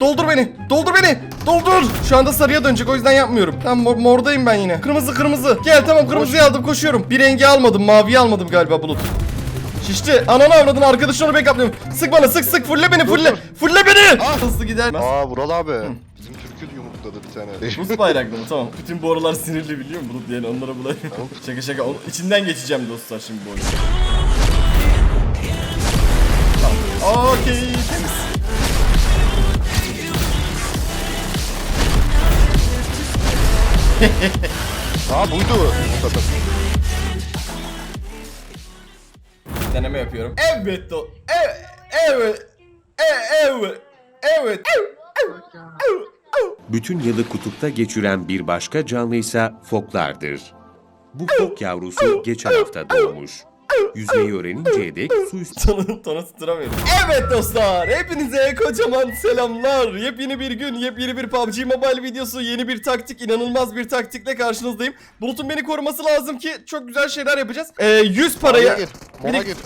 Doldur beni. Doldur beni. Doldur. Şu anda sarıya dönecek o yüzden yapmıyorum. Tamam mor- mordayım ben yine. Kırmızı kırmızı. Gel tamam kırmızıyı aldım koşuyorum. Bir rengi almadım. Maviyi almadım galiba bulut. Şişti. Ananı avradın arkadaşını backuplıyorum. Sık bana sık sık. Fulle beni fulle. Fulle beni. Hızlı gider. Aa Vural abi. Bizim Türk'ü yumrukladı bir tane. Rus bayraklı mı? Tamam. Bütün bu aralar sinirli biliyor musun? Bulut yani onlara bulay. şaka şaka. Onun içinden geçeceğim dostlar şimdi bu oyunu. Okey. Temiz. Aa buydu. Deneme yapıyorum. Evet do. Evet. Evet. E- Evet. Evet. Bütün yılı kutupta geçiren bir başka canlı ise foklardır. Bu fok yavrusu geçen hafta doğmuş. Yüzmeyi öğreninceye dek su üstü Tonu, tonu tutturamıyorum. Evet dostlar, hepinize kocaman selamlar. Yepyeni bir gün, yepyeni bir PUBG Mobile videosu, yeni bir taktik, inanılmaz bir taktikle karşınızdayım. Bulut'un beni koruması lazım ki çok güzel şeyler yapacağız. Ee, 100 paraya... Mora gir. Bir- gir.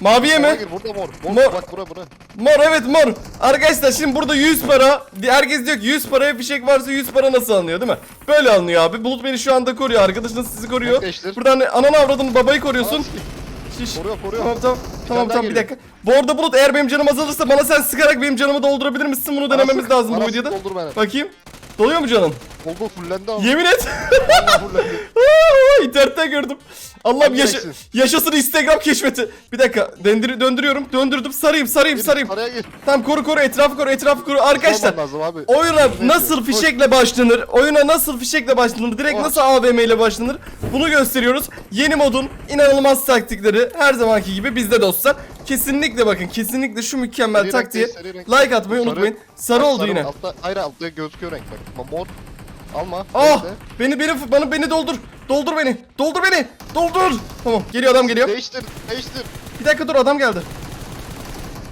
Maviye mi? Burada mor. Mor. Mor. Bak bura bura. Mor evet mor. Arkadaşlar şimdi burada 100 para. Herkes diyor ki 100 paraya fişek varsa 100 para nasıl alınıyor değil mi? Böyle alınıyor abi. Bulut beni şu anda koruyor. Arkadaşınız sizi koruyor. Değiştir. Buradan ananı avradını babayı koruyorsun. Şiş. Koruyor koruyor. Tamam tamam. Tamam daha tamam bir geliyor. dakika. Bu arada Bulut eğer benim canım azalırsa bana sen sıkarak benim canımı doldurabilir misin? Bunu denememiz sık, lazım bu bana sık, videoda. doldur beni. Bakayım. Doluyor mu canın? Oldu fullendi ama. Yemin et. Vallahi fullendi. Aa, İnternetten gördüm. Allah'ım yaşa yaşasın Instagram keşfeti. Bir dakika. Döndür döndürüyorum. Döndürdüm. Sarayım sarayım sarayım. Araya gir. Tamam koru koru etrafı koru etrafı koru. Arkadaşlar lazım abi. oyuna Ne nasıl diyor? fişekle başlanır? Oyuna nasıl fişekle başlanır? Direkt nasıl AVM ile başlanır? Bunu gösteriyoruz. Yeni modun inanılmaz taktikleri her zamanki gibi bizde dostlar. Kesinlikle bakın kesinlikle şu mükemmel değil, renk. like atmayı Sarı. unutmayın. Sarı Bak, oldu yine. Altta, hayır altta gözüküyor renk bak. Mor. Alma. Ah! bekle. Beni beni bana beni doldur. Doldur beni. Doldur beni. Doldur. Tamam geliyor adam geliyor. Değiştir. Değiştir. Bir dakika dur adam geldi.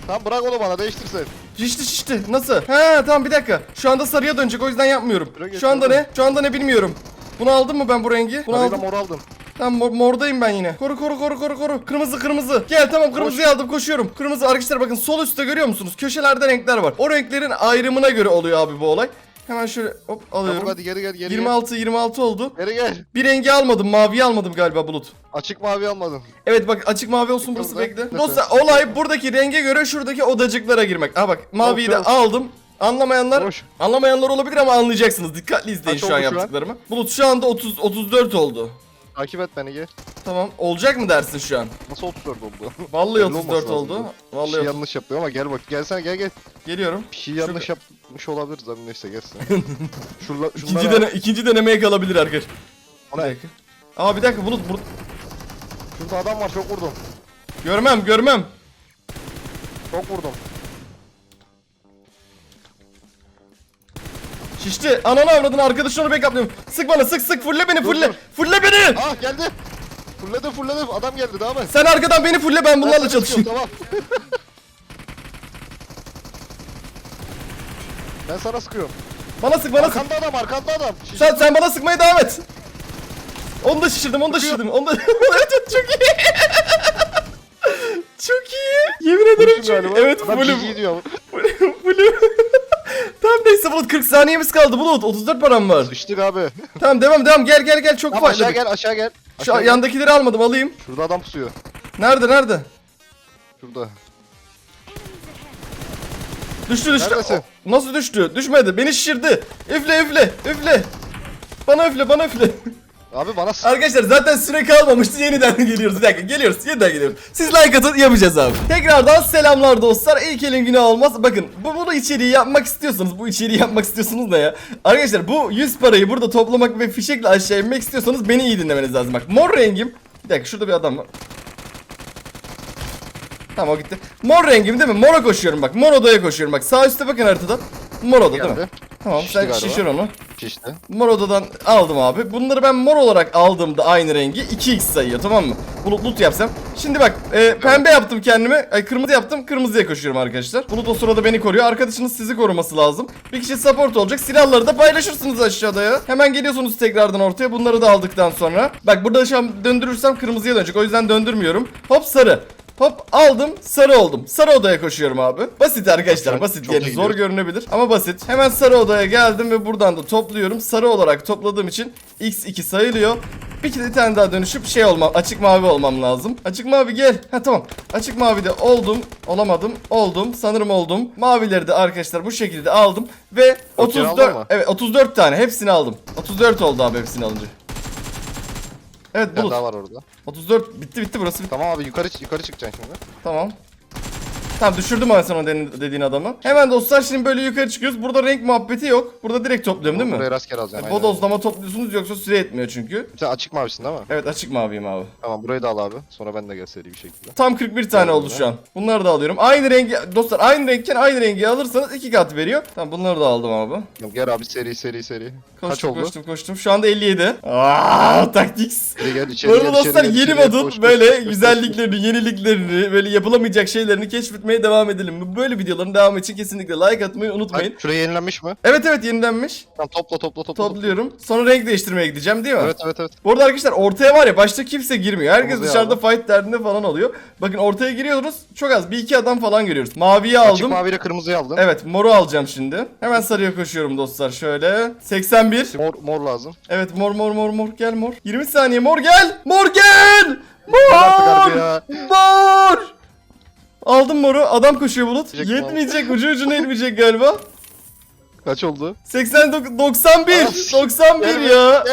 Tamam bırak onu bana değiştirsen. Şişti şişti. Nasıl? He tamam bir dakika. Şu anda sarıya dönecek o yüzden yapmıyorum. Şu anda ne? Şu anda ne bilmiyorum. Bunu aldım mı ben bu rengi? Bunu aldım. mor aldım. Tamam mor- mordayım ben yine. Koru koru koru koru koru. Kırmızı kırmızı. Gel tamam kırmızıyı aldım koşuyorum. Kırmızı arkadaşlar bakın sol üstte görüyor musunuz? Köşelerde renkler var. O renklerin ayrımına göre oluyor abi bu olay. Hemen şöyle hop Tamam alıyorum. hadi geri gel geri 26 26 oldu. gel. Geri gel. Bir rengi almadım. Maviyi almadım galiba bulut. Açık mavi almadın. Evet bak açık mavi olsun burası bekle. Dostlar olay buradaki renge göre şuradaki odacıklara girmek. Ha bak maviyi de Yok, yok. aldım. Anlamayanlar Hoş. anlamayanlar olabilir ama anlayacaksınız. Dikkatli izleyin Kaç şu an oldu şu an? yaptıklarımı. Bulut şu anda 30 34 oldu. Takip et beni gel. Tamam. Olacak mı dersin şu an? Nasıl 34 oldu? Vallahi Belli 34 olması lazım oldu. Bir Vallahi şey 30 yanlış yapıyor ama gel bak gelsene gel gel. geliyorum. Bir şey yanlış yapmış olabiliriz abi neyse gelsene. Şurla, İkinci şunları dene ikinci denemeye kalabilir arkadaşlar. Bir dakika. Aa bir dakika Bulut Bulut. Şurada adam var çok vurdum. Görmem görmem. Çok vurdum. Şişti. Ananı avradın arkadaşını backuplıyorum. Sık bana sık sık fulle beni fulle. Fulle beni. Ah geldi. Fulledim fulledim adam geldi devam et. Sen arkadan beni fulle ben bunlarla Ben çalışayım. Tamam. ben sana sıkıyorum. Bana sık bana sık. Arkanda adam arkanda adam. Şiş- Sen sen bana sıkmaya devam et. Onu da şişirdim, onu da şişirdim. Onu da evet, çok iyi. çok iyi. Yemin ederim çok iyi. Evet, Adam fullüm. Diyor. fullüm. Neyse Bulut 40 saniyemiz kaldı Bulut. 34 param var. Sıçtık abi. tamam devam devam gel gel gel çok Tamam aşağı faydalı. gel aşağı gel. Şu Aşağı gel. yandakileri almadım alayım. Şurada adam pusuyor. Nerede nerede? Şurada. Düştü düştü. Neredesin? Nasıl düştü? Düşmedi. Beni şişirdi. Üfle üfle üfle. Bana üfle bana üfle. Abi bana Arkadaşlar zaten süre kalmamıştı yeniden geliyoruz. Bir dakika geliyoruz yeniden geliyoruz. Siz like atın yapacağız abi. Tekrardan selamlar dostlar. İlk elin günü olmaz. Bakın bu bunu içeriği yapmak istiyorsanız bu içeriği yapmak istiyorsunuz da ya. Arkadaşlar bu 100 parayı burada toplamak ve fişekle aşağı inmek istiyorsanız beni iyi dinlemeniz lazım. Bak mor rengim. Bir dakika şurada bir adam var. Tamam o gitti. Mor rengim değil mi? Mora koşuyorum bak. Mor odaya koşuyorum bak. Sağ üstte bakın haritada. Mor oda değil mi? geldi. Tamam Şişti sen galiba. şişir onu. Şişti. Mor odadan aldım abi. Bunları ben mor olarak aldığımda aynı rengi 2x sayıyor tamam mı? Bulut loot yapsam. Şimdi bak e, pembe yaptım kendime. Ay, kırmızı yaptım. Kırmızıya koşuyorum arkadaşlar. Bulut o sırada beni koruyor. Arkadaşınız sizi koruması lazım. Bir kişi support olacak. Silahları da paylaşırsınız aşağıda ya. Hemen geliyorsunuz tekrardan ortaya. Bunları da aldıktan sonra. Bak burada şu an döndürürsem kırmızıya dönecek. O yüzden döndürmüyorum. Hop sarı. Hop aldım sarı oldum. Sarı odaya koşuyorum abi. Basit arkadaşlar Çok- basit çok yani zor görünebilir ama basit. Hemen sarı odaya geldim ve buradan da topluyorum. Sarı olarak topladığım için x2 sayılıyor. Bir iki tane daha dönüşüp şey olmam açık mavi olmam lazım. Açık mavi gel. Ha tamam. Açık mavide oldum. Olamadım. Oldum. Sanırım oldum. Mavileri de arkadaşlar bu şekilde aldım ve Okey, aldın 34 mı? evet 34 tane hepsini aldım. 34 oldu abi hepsini alınca. Evet Bir tane bulut. daha var orada. 34 bitti bitti burası bitti. Tamam abi yukarı yukarı çıkacaksın şimdi. Tamam. Tamam düşürdüm ben sana dediğin adamı. Hemen dostlar şimdi böyle yukarı çıkıyoruz. Burada renk muhabbeti yok. Burada direkt topluyorum değil mi? Buraya rastgele alacaksın. Yani bodozlama topluyorsunuz yoksa süre yetmiyor çünkü. Sen açık mavisin değil mi? Evet açık maviyim abi. Tamam burayı da al abi. Sonra ben de gel seri bir şekilde. Tam 41 tane oldu şu an. Bunları da alıyorum. Aynı rengi dostlar aynı renkken aynı rengi alırsanız iki kat veriyor. Tamam bunları da aldım abi. Tamam, gel abi seri seri seri. Kaç Koştum oldu? koştum koştum. Şu anda 57. Aa taktiks. Gel gel içeri Bu arada gel, dostlar içeri yeni içeri modun Koş, böyle koş, güzelliklerini, yeniliklerini, böyle yapılamayacak şeylerini keşfetmeye devam edelim. Böyle videoların devamı için kesinlikle like atmayı unutmayın. Bak, Şuraya yenilenmiş mi? Evet evet yenilenmiş. Tamam topla topla topla. Topluyorum. Sonra renk değiştirmeye gideceğim değil mi? Evet evet evet. Bu arada arkadaşlar ortaya var ya başta kimse girmiyor. Herkes Kırmızıyı dışarıda aldım. fight derdinde falan oluyor. Bakın ortaya giriyoruz. Çok az. Bir iki adam falan görüyoruz. Maviyi Açık aldım. maviyle kırmızıyı aldın. Evet moru alacağım şimdi. Hemen sarıya koşuyorum dostlar şöyle. 81. Mor, mor lazım. Evet mor mor mor mor gel mor. 20 saniye mor gel. Mor gel. Adam koşuyor bulut. Yetmeyecek. Ucu ucuna yetmeyecek galiba. Kaç oldu? 89 91. Ah. 91 Gel, ya.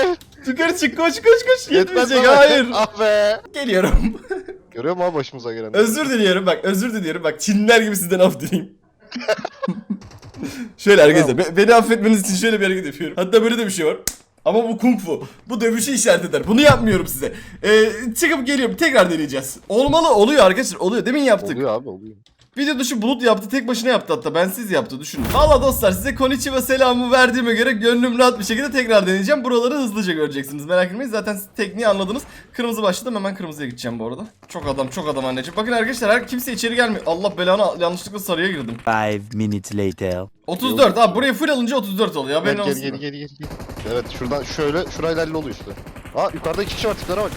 Yukarı çık koş koş koş. Yetmeyecek. Hayır. ah be. Geliyorum. Görüyor musun başımıza gelen? özür diliyorum bak özür diliyorum. Bak Çinliler gibi sizden af dileyim. şöyle arkadaşlar be- beni affetmeniz için şöyle bir hareket yapıyorum. Hatta böyle de bir şey var. Ama bu kung fu. Bu dövüşü işaret eder. Bunu yapmıyorum size. Ee, çıkıp geliyorum. Tekrar deneyeceğiz. Olmalı oluyor arkadaşlar. Oluyor. Demin yaptık. Oluyor abi oluyor. Video dışı bulut yaptı. Tek başına yaptı hatta. Bensiz yaptı. Düşünün. Valla dostlar size Konichiwa selamı verdiğime göre gönlüm rahat bir şekilde tekrar deneyeceğim. Buraları hızlıca göreceksiniz. Merak etmeyin. Zaten siz tekniği anladınız. Kırmızı başladım. Hemen kırmızıya gideceğim bu arada. Çok adam çok adam anneciğim. Bakın arkadaşlar her kimse içeri gelmiyor. Allah belanı yanlışlıkla sarıya girdim. Five minutes later. 34. Abi burayı full alınca 34 oluyor. Gel Haberin gel olsun. gel gel gel. gel. Evet şuradan şöyle şurayla halil oluyor işte. Aa yukarıda iki kişi var tiplere bak.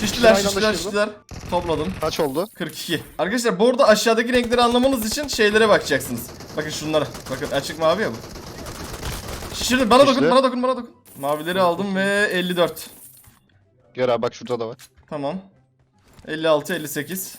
Şiştiler Aynı anda şiştiler şişti. şiştiler. Topladım. Kaç oldu? 42. Arkadaşlar bu arada aşağıdaki renkleri anlamanız için şeylere bakacaksınız. Bakın şunlara. Bakın açık mavi ya bu. Şişirdim. Bana dokun, bana dokun, bana dokun. Mavileri aldım ve 54. Gel abi bak şurada da var. Tamam. 56, 58.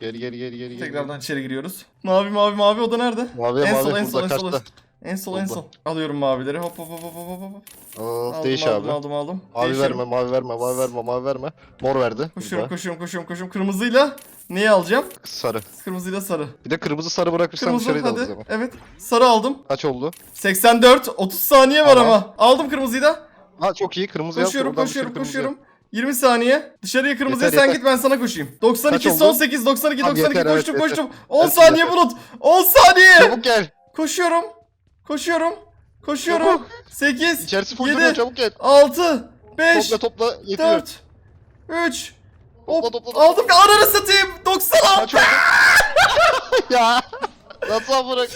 Gel gel gel gel gel. Tekrardan içeri giriyoruz. Mavi, mavi, mavi. O da nerede? Mavi en mavi sol, en sol, burada en sol. karşıda. En sol, en Burada. sol. Alıyorum mavileri. Hop hop hop hop hop hop. hop. Aa, Aldım, değiş aldım, abi. aldım, aldım. Mavi Değişiyorum. verme, mavi verme, mavi verme, mavi verme. Mor verdi. Koşuyorum, Burada. koşuyorum, koşuyorum, koşuyorum. Kırmızıyla neyi alacağım? Sarı. Kırmızıyla sarı. Bir de kırmızı sarı bırakırsan Kırmızı dışarıyı da hadi. alırız ama. Evet. Sarı aldım. Kaç oldu? 84. 30 saniye var Tamam. ama. Aldım kırmızıyı da. Ha çok iyi kırmızı yap, Koşuyorum buradan koşuyorum dışarı kırmızı koşuyorum. 20 saniye. Dışarıya kırmızıya Yeter, sen yeter. git ben sana koşayım. 92 Kaç son oldu? 8 92 Tamam, 92 yeter, evet, koştum yeter. koştum. 10 Hepsi saniye yeter. bulut. 10 saniye. Çabuk gel. Koşuyorum. Koşuyorum. Koşuyorum. Çabuk. 8 İçerisi full 7 duruyor çabuk gel. 6 5 Topla topla yetiyor. 4 3 Topla, Hop, topla, topla. aldım ananı satayım 96 Kaç oldu? ya. Nasıl bırak?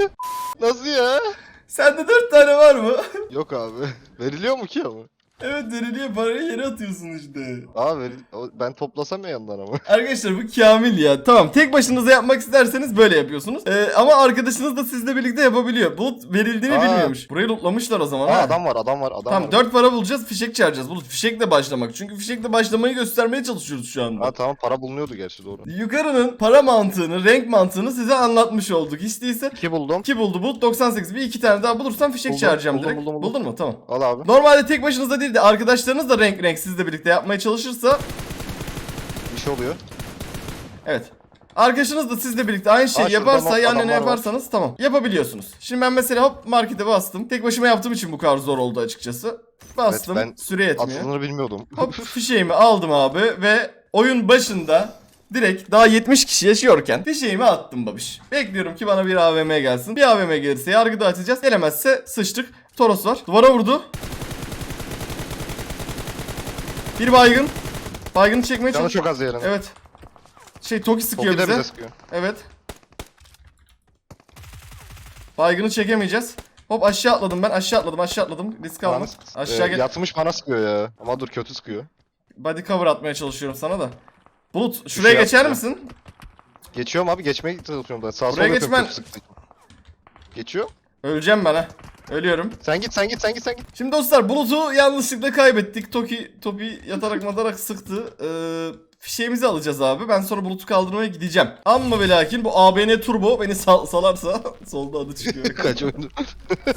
Nasıl ya? Sende 4 tane var mı? Yok abi. Veriliyor mu ki ama? Evet deniliyor parayı yere atıyorsun işte. Aa veril ben toplasam ya yandan ama. Arkadaşlar bu kamil ya. Tamam tek başınıza yapmak isterseniz böyle yapıyorsunuz. Ee, ama arkadaşınız da sizle birlikte yapabiliyor. Bulut verildiğini Aa. bilmiyormuş. Burayı lootlamışlar o zaman. Aa ha. adam var adam var adam Tamam var. 4 para bulacağız fişek çağıracağız. Bulut fişekle başlamak. Çünkü fişekle başlamayı göstermeye çalışıyoruz şu anda. Ha tamam para bulunuyordu gerçi doğru. Yukarının para mantığını, renk mantığını size anlatmış olduk. Hiç değilse İki buldum. 2 buldu Bulut 98. Bir iki tane daha bulursam fişek Buldum, çağıracağım buldum, direkt. buldum, buldum. Buldun mu? Tamam. Al abi. Normalde tek başınıza değil de arkadaşlarınız da renk renk sizle birlikte yapmaya çalışırsa Bir şey oluyor. Evet. Arkadaşınız da sizle birlikte aynı şeyi Aa, şurada yaparsa yani ne adamlar var. yaparsanız tamam yapabiliyorsunuz. Şimdi ben mesela hop markete bastım. Tek başıma yaptığım için bu kadar zor oldu açıkçası. Bastım ben süre yetmiyor. Aslını bilmiyordum. Hop fişeğimi aldım abi ve oyun başında direkt daha 70 kişi yaşıyorken fişeğimi attım babiş. Bekliyorum ki bana bir AVM gelsin. Bir AVM gelirse yargıda açacağız. Gelemezse sıçtık. Toros var. Duvara vurdu. Bir baygın. Baygını çekmeye Canı çok az yerine. Evet. Şey Toki sıkıyor Toki de bize. bize sıkıyor. Evet. Baygını çekemeyeceğiz. Hop aşağı atladım ben aşağı atladım aşağı atladım. Risk alma. Bana sık- Aşağı Ee, gel. Yatmış bana sıkıyor ya. Ama dur kötü sıkıyor. Body cover atmaya çalışıyorum sana da. Bulut şuraya şey geçer yaptı. misin? Geçiyorum abi geçmeye çalışıyorum da. Sağ Buraya geçmen-. Geçiyor. Öleceğim ben ha. Ölüyorum. Sen git sen git sen git sen git. Şimdi dostlar Bulut'u yanlışlıkla kaybettik. Toki topi yatarak matarak sıktı. Ee, fişeğimizi alacağız abi. Ben sonra Bulut'u kaldırmaya gideceğim. Ama ve lakin bu ABN Turbo beni sal- salarsa solda adı çıkıyor. Kaç oyundur.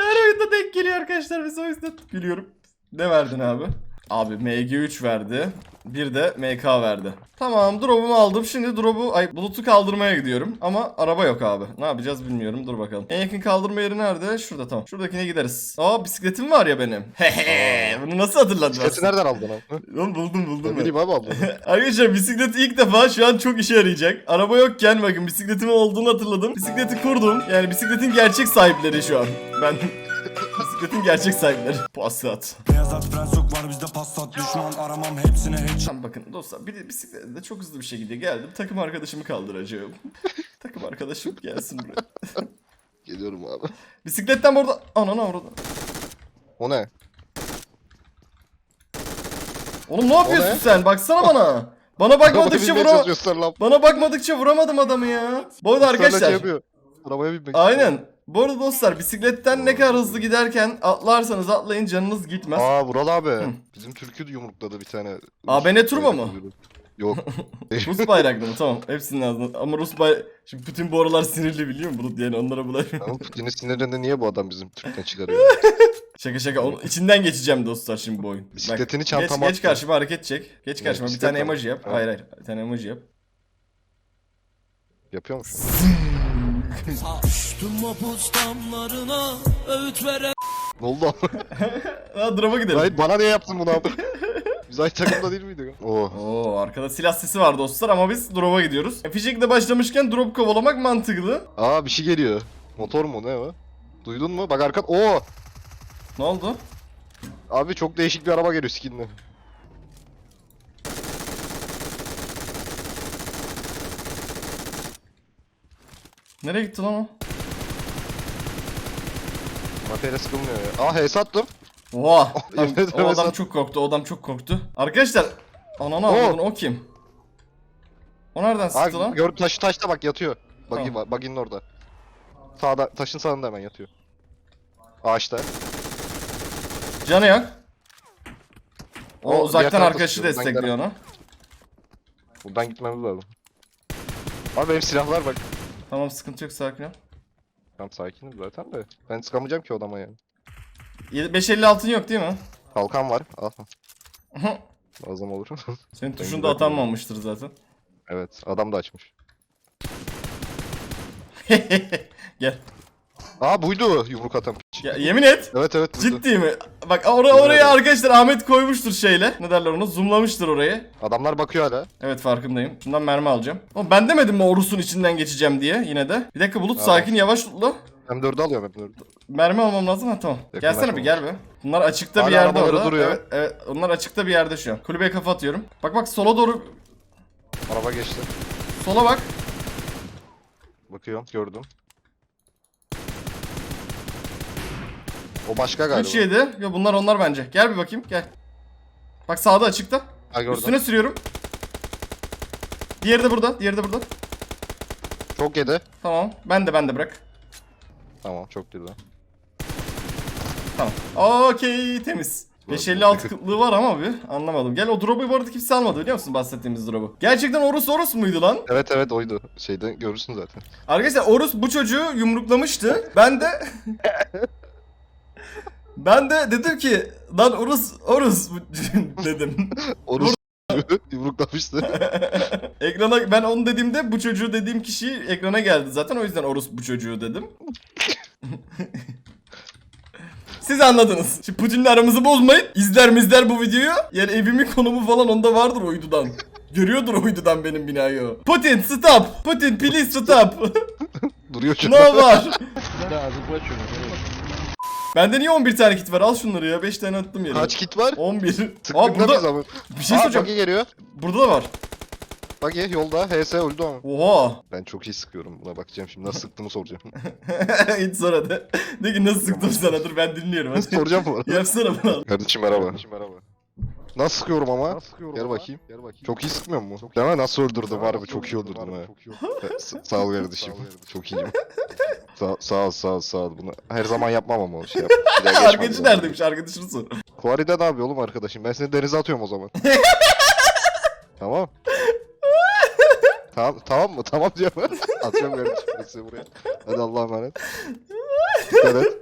Her oyunda denk geliyor arkadaşlar. Biz o yüzden gülüyorum. Ne verdin abi? Abi MG3 verdi. Bir de MK verdi. Tamam drop'umu aldım. Şimdi drop'u ay bulut'u kaldırmaya gidiyorum. Ama araba yok abi. Ne yapacağız bilmiyorum. Dur bakalım. En yakın kaldırma yeri nerede? Şurada tamam. Şuradakine gideriz. Aa bisikletim var ya benim. Hehe. Bunu nasıl hatırladın? Bisikleti nereden aldın abi? Oğlum buldum buldum Ne bileyim abi aldın. Arkadaşlar bisiklet ilk defa şu an çok işe yarayacak. Araba yokken bakın bisikletimin olduğunu hatırladım. Bisikleti kurdum. Yani bisikletin gerçek sahipleri şu an. Ben bisikletin gerçek sahipleri. Passat. Beyaz at prens yok var bizde passat Düşman aramam hepsine hiç Tamam bakın dostlar bir de bisikletle çok hızlı bir şekilde geldim. Takım arkadaşımı kaldıracağım. Takım arkadaşım gelsin buraya. Geliyorum abi. Bisikletten burada... Ananı avradı. O ne? Oğlum ne yapıyorsun ne? sen? Baksana bana. Bana bakmadıkça vura... Bana bakmadıkça vuramadım adamı ya. Bu arada Arkadaşlar. Şey arkadaşlar... yapıyor. Arabaya binmek Aynen. Bu arada dostlar bisikletten ne kadar hızlı giderken atlarsanız atlayın canınız gitmez. Aa Vural abi. Bizim türkü yumrukladı bir tane. ABN Turbo mu? Yok. Rus bayraklı mı? Tamam. Hepsinin ağzına. Ama Rus bay... Şimdi Putin bu aralar sinirli biliyor musun? Bulut yani onlara bulaşmıyor. Ama Putin'in sinirinde niye bu adam bizim Türk'ten çıkarıyor? şaka şaka. Onun içinden geçeceğim dostlar şimdi bu oyun. Bak, Bisikletini geç, çantama geç attı. karşıma hareket çek. Geç karşıma bir tane emoji yap. Ha. Hayır hayır. Bir tane emoji yap. Yapıyor musun? Düştüm mapus damlarına Öğüt veren Ne oldu abi? Ha drop'a gidelim. Zahit bana niye yaptın bunu abi? Biz aynı takımda değil miydik? Oo. Oo arkada silah sesi var dostlar ama biz drop'a gidiyoruz. E, Fişekle başlamışken drop kovalamak mantıklı. Aa bir şey geliyor. Motor mu ne o? Duydun mu? Bak arkan. Oo. Ne oldu? Abi çok değişik bir araba geliyor skinli. Nereye gitti lan o? Materyal sıkılmıyor ya. Aa HS attım. Oha! Ederim o adam çok korktu, o adam çok korktu. Arkadaşlar, ananı Oo. avradın, o kim? O nereden Aa sıktı lan? gör taşı taşta bak yatıyor. Buggy Tamam. Buggy'nin orada. Sağda taşın sağında hemen yatıyor. Ağaçta. Canı yok. O, O uzaktan arkadaşı destekliyor onu. Buradan gitmemiz lazım. Abi benim silahlar bak. Tamam sıkıntı yok sakin ol. Tamam sakinim zaten de. Ben sıkamayacağım ki o adama yani. 556'ın yok değil mi? Kalkan var. Al. Lazım olur. Senin tuşun da atanmamıştır zaten. evet. Adam da açmış. Gel. Aa buydu yumruk atan. Ya, yemin et. Evet evet. Ciddi mi? Bak or oraya arkadaşlar Ahmet koymuştur şeyle. Ne derler onu? Zoomlamıştır orayı. Adamlar bakıyor hala. Evet farkındayım. Şundan mermi alacağım. Ama ben demedim mi o Rus'un içinden geçeceğim diye yine de. Bir dakika Bulut sakin yavaş tutla. M4'ü alıyorum M4'ü. Mermi almam lazım ha tamam. Yakınlaşma Gelsene bir gel be. Bunlar açıkta bir Hala yerde arabaları orada. duruyor. Evet, evet. Onlar açıkta bir yerde şu an. Kulübeye kafa atıyorum. Bak bak sola doğru. Araba geçti. Sola bak. Bakıyorum gördüm. O başka galiba. 3 yedi. Yo bunlar onlar bence. Gel bir bakayım gel. Bak sağda açıkta. Ha gördüm. Üstüne sürüyorum. Diğeri de burada. Diğeri de burada. Çok yedi. Tamam. Ben de ben de bırak. Tamam çok güzel. Tamam. Okey temiz. 556 kıtlığı var ama bir anlamadım. Gel o drop'u bu arada kimse almadı biliyor musun bahsettiğimiz drop'u. Gerçekten Orus Orus muydu lan? Evet evet oydu. Şeyde görürsün zaten. Arkadaşlar Orus bu çocuğu yumruklamıştı. Ben de Ben de dedim ki lan Orus Orus dedim. Onu yumruklamıştı. ekrana ben onu dediğimde bu çocuğu dediğim kişi ekrana geldi zaten o yüzden Orus bu çocuğu dedim. Siz anladınız. Şimdi Putin'le aramızı bozmayın. İzler mizler bu videoyu. Yani evimin konumu falan onda vardır uydudan. Görüyordur uydudan benim binayı o. Putin stop. Putin please stop. Duruyor şu ne var? Bende niye 11 tane kit var? Al şunları ya. 5 tane attım yere. Kaç kit var? 11. Aa burada ama. bir şey Aa, soracağım. Buggy geliyor. Burada da var. Buggy yolda. HS öldü ama. Oha. Ben çok iyi sıkıyorum. Buna bakacağım şimdi. Nasıl sıktığımı soracağım. Hiç sonra de. De ki nasıl sıktım sana dur ben dinliyorum hadi. soracağım bu arada. Yapsana bunu. Kardeşim merhaba. Kardeşim merhaba. Nasıl sıkıyorum ama? Gel bakayım. Çok iyi sıkmıyor mu? Değil mi? Nasıl öldürdüm harbi çok iyi öldürdüm ha. Sa- sağ ol kardeşim. Çok iyiyim. Sa- sağ ol sağ ol sağ ol. Bunu her zaman yapmam ama o şey yap. Arkadaşı neredeymiş arkadaşını sor. Kuari'de ne yapıyor oğlum arkadaşım? Ben seni denize atıyorum o zaman. tamam. tamam tamam mı? Tamam diyorum. Atıyorum kardeşim buraya. Hadi Allah'a emanet. Dikkat et.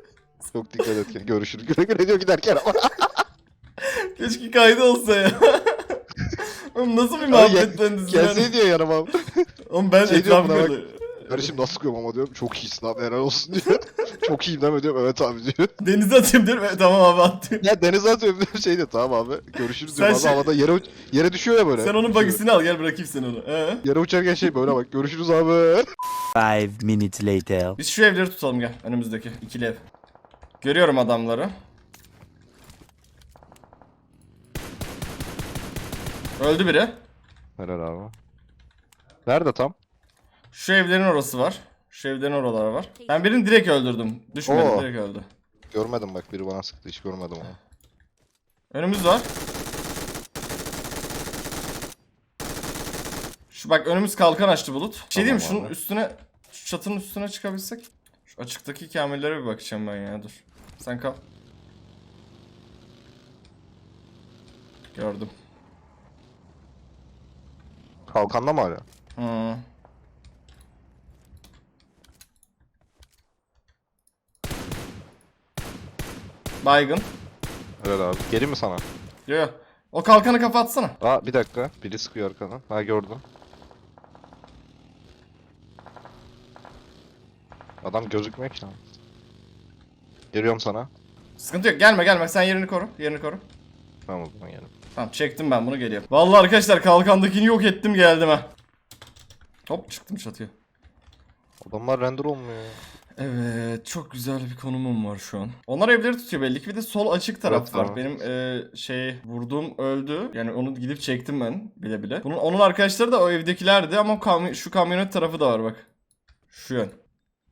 Çok dikkat et. Görüşürüz. Güle güle diyor giderken ama. Keşke kaydı olsa ya. Oğlum nasıl bir muhabbet döndü Gelsene diyor yanıma. Oğlum ben Şey diyorum etrafı buna bak. gördüm. Kardeşim nasıl sıkıyorum ama diyorum. Çok iyisin abi helal olsun diyor. Çok iyiyim değil mi diyorum. Evet abi diyor. Denize atayım diyorum. Evet, tamam abi at diyor. Ya denize atıyorum diyor. Şey diyor tamam abi. Görüşürüz Sen diyor. Abi şey- havada yere, uç- yere düşüyor ya böyle. Sen onun Düşüyor. bagisini al gel bırakayım sen onu. Ee? Yere uçarken şey böyle bak. Görüşürüz abi. Five minutes later. Biz şu evleri tutalım gel. Önümüzdeki ikili ev. Görüyorum adamları. Öldü biri. Helal abi. Nerede tam? Şu evlerin orası var. Şu evlerin oraları var. Ben birini direkt öldürdüm. Düşmedi Oo. direkt öldü. Görmedim bak biri bana sıktı hiç görmedim onu. Önümüz var. Şu bak önümüz kalkan açtı bulut. Bir şey diyeyim mi? Tamam Şunun abi. üstüne şu çatının üstüne çıkabilsek. Şu açıktaki kamillere bir bakacağım ben ya dur. Sen kal. Gördüm. Kalkanla mı hala? Hı. Baygın. Helal abi. Gelin mi sana? Yo yo. O kalkanı kapatsana. Aa bir dakika. Biri sıkıyor arkadan. Ha gördüm. Adam gözükmüyor ki lan. Geliyorum sana. Sıkıntı yok. Gelme gelme. Sen yerini koru. Yerini koru. Tamam o zaman gelin. Tamam çektim ben bunu geliyorum. Vallahi arkadaşlar kalkandakini yok ettim geldim ha. Hop çıktım çatıya. Adamlar render olmuyor ya. Evet çok güzel bir konumum var şu an. Onlar evleri tutuyor belli ki bir de sol açık taraf Evet, var. tamam. Benim e, şey vurduğum öldü. Yani onu gidip çektim ben bile bile. Bunun onun arkadaşları da o evdekilerdi ama kamy- şu kamyonet tarafı da var bak. Şu yön.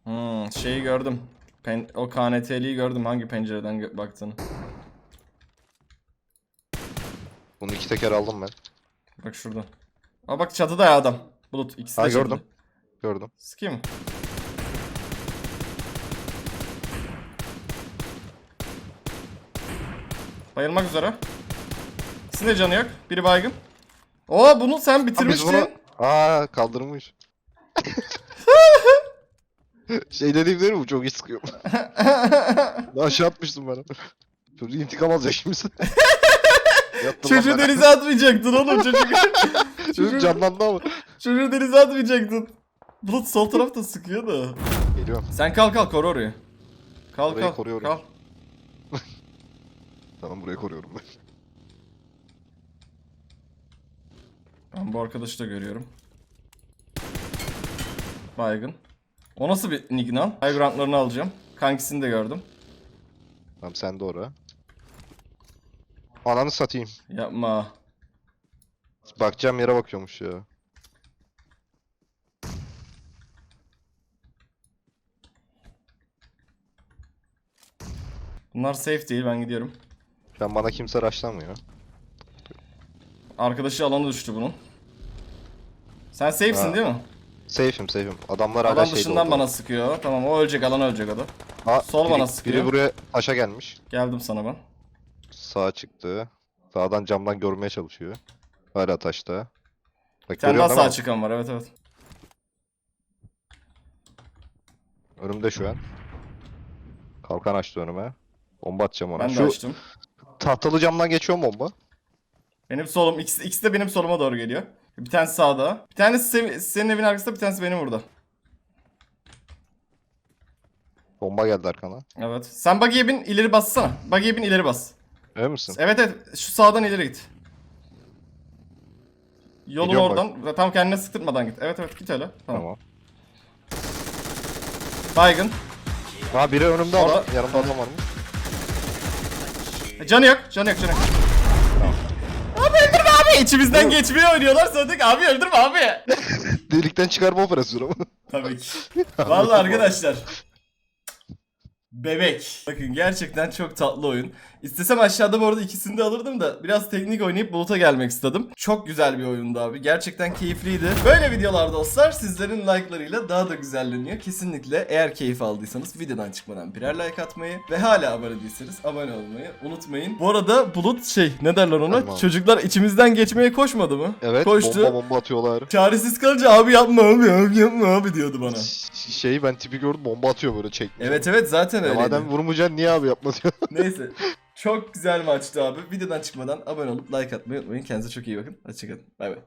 Hmm, şeyi gördüm. Pen o KNT'liyi gördüm hangi pencereden gö- baktığını. Bunu iki teker aldım ben. Bak şurada. Aa bak çatıda ya adam. Bulut ikisi de Ha, çatıda. gördüm. Gördüm. Sıkayım mı? Bayılmak üzere. İkisinin de canı yok. Biri baygın. Oo bunu sen Ha, biz bitirmiştin. bunu... Aa kaldırmış. şey dediğim değil mi bu çok iyi sıkıyor. Aşağı atmıştım ben. Çocuğu intikam alacak şimdi. Lan Çocuğu denize atmayacaktın oğlum çocuk. Çocuk canlandı ama. Çocuğu denize atmayacaktın. Bulut sol tarafta sıkıyor da. Geliyorum. Sen kal kal koru orayı. Kal Orayı kal. koruyorum. Kal. Tamam burayı koruyorum ben. Ben bu arkadaşı da görüyorum. Baygın. O nasıl bir nickname? High groundlarını alacağım. Kankisini de gördüm. Tamam sen de oraya. Ananı satayım. Yapma. Bakacağım yere bakıyormuş ya. Bunlar safe değil ben gidiyorum. An bana kimse rushlamıyor. Arkadaşı alanı düştü bunun. Sen safe'sin Ha. değil mi? Safe'im safe'im. Adamlar hala Alan şeyde dışından oldu. bana sıkıyor. Tamam o ölecek alan ölecek o da. Aa, sol biri- bana sıkıyor. Biri buraya taşa gelmiş. Geldim sana ben. Sağa çıktı. Sağdan camdan görmeye çalışıyor. Hala taşta. Bak Bir tane daha sağ çıkan var evet evet. önümde şu an. Kalkan açtı önüme. Bomba atacağım ona. Ben de Şu açtım. tahtalı camdan geçiyor mu bomba? Benim solum ikisi, ikisi de benim soluma doğru geliyor. Bir tanesi sağda. Bir tanesi se- senin evin arkasında bir tanesi benim burada. Bomba geldi arkana. Evet. Sen buggy'e bin ileri bassana. Buggy'e bin ileri bas. Emin misin? Evet evet şu sağdan ileri git. Yolun Gidiyorum oradan tam kendine sıktırmadan git. Evet evet git öyle. Tamam. Tamam. Baygın. Ha biri önümde Orada- adam. Yanımda adam var mı? E, Canı yok, canı yok, canı yok. Abi öldürme abi. İçimizden geçmeye oynuyorlar sandık. Abi öldürme abi. Delikten çıkarma operasyonu mu? Tabii ki. Vallahi arkadaşlar. Bebek. Bakın gerçekten çok tatlı oyun. İstesem aşağıda bu arada ikisini de alırdım da biraz teknik oynayıp Bulut'a gelmek istedim. Çok güzel bir oyundu abi. Gerçekten keyifliydi. Böyle videolar dostlar sizlerin like'larıyla daha da güzelleniyor. Kesinlikle eğer keyif aldıysanız videodan çıkmadan birer like atmayı ve hala abone değilseniz abone olmayı unutmayın. Bu arada Bulut şey ne derler ona? Tamam. Çocuklar içimizden geçmeye koşmadı mı? Evet Koştu. bomba bomba atıyorlar. Çaresiz kalınca abi yapma abi abi yapma abi diyordu bana. Ş- Şeyi ben tipi gördüm bomba atıyor böyle çekmiyor. Evet evet zaten Ya öyleydi. madem vurmayacaksın niye abi yapma diyor. Neyse. Çok güzel maçtı abi. Videodan çıkmadan abone olup like atmayı unutmayın. Kendinize çok iyi bakın. Hoşçakalın. Bay bay.